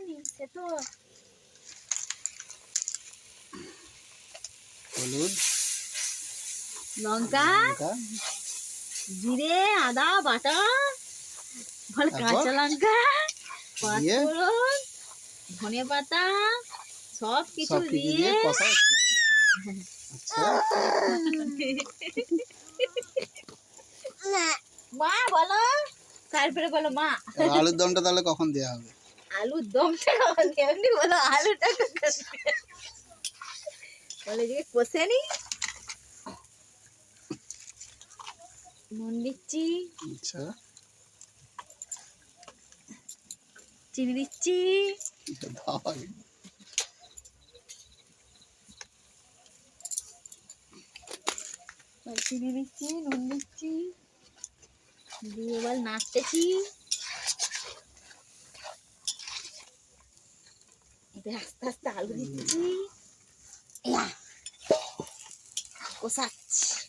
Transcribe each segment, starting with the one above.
হয়নি সে তো হলুদ। লঙ্কা জিরে আদা বাটা কাঁচা লঙ্কা? পাঁচফোড়ন ধনে পাতা সব কিছু দিয়ে আচ্ছা। মা বলো। তারপরে বলো মা। আলুর দমটা তাহলে কখন দেওয়া হবে? আলুর দমটা কখন এমনি বলো? আলুটা? বলে যে কষে নি। নুন দিচ্ছি। আচ্ছা। চিনি দিচ্ছি। চিনি দিচ্ছি নুন দিচ্ছি। দিয়ে এবার নাড়তেছি। এবার আস্তে আস্তে আলু দিচ্ছি। কষাচ্ছি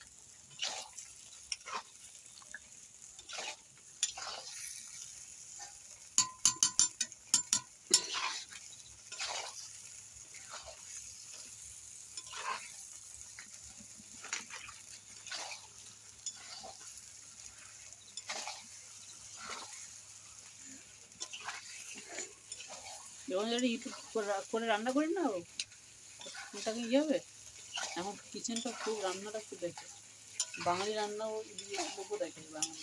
যখন যেটা ইউটিউব করে রান্না করি না, ওটা কি ইয়ে হবে? এখন কিচেনটা খুব, রান্নাটা খুব দেখে। বাঙালি রান্নাও লোকও দেখে বাঙালি।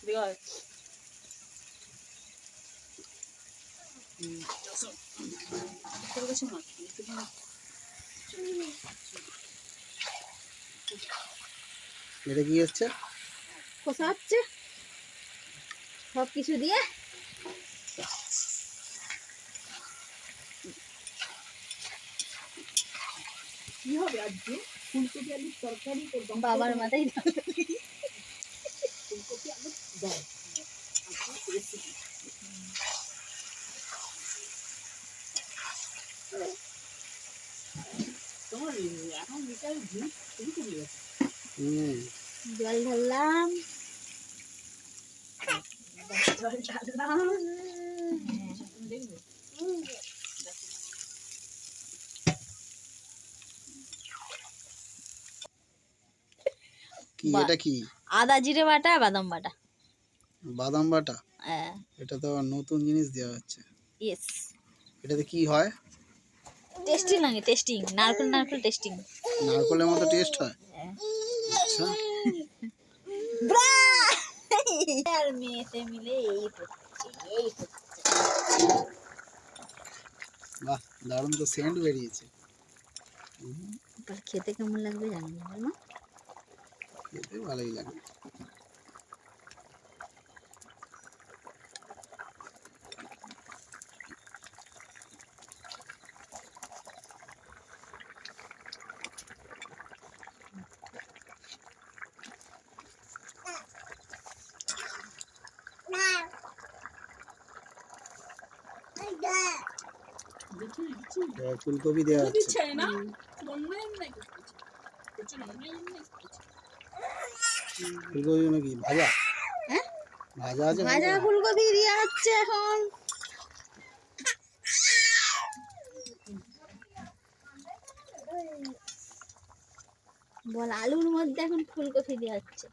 ঠিক আছে এটা কি হচ্ছে? কষা হচ্ছে সব কিছু দিয়ে। কি হবে আজকে? ফুলকপি আলুর তরকারি করব। বাবার মাথায় ফুলকপি আলুর ডাল তোমার এখন বিকালে জল ঢাললাম জল ঢাললাম। দেখবে কি এটা কি? আদা জিরে বাটা বাদাম বাটা। বাদাম বাটা? হ্যাঁ। এটা তো নতুন জিনিস দেওয়া হচ্ছে। ইয়েস এটাতে কি হয়? টেস্টিং লাগে টেস্টিং নারকেল নারকেল টেস্টিং নারকলের মতো টেস্ট হয়? হ্যাঁ। আচ্ছা। আর মেয়েতে মিলে এই হচ্ছে এই হচ্ছে বাহ দারুণ তো সেন্ট বেরিয়েছে খেতে কেমন লাগবে জানি না খেতে ভালোই লাগে ফুলকপি দেওয়া হচ্ছে দিচ্ছে না অনলাইন নাকি প্রচুর অনলাইন নাকি ফুলকপি মানে কি ভাজা হ্যাঁ? ভাজা আছে ভাজা ফুলকপি দেওয়া হচ্ছে এখন বল আলুর মধ্যে এখন ফুলকপি দেওয়া হচ্ছে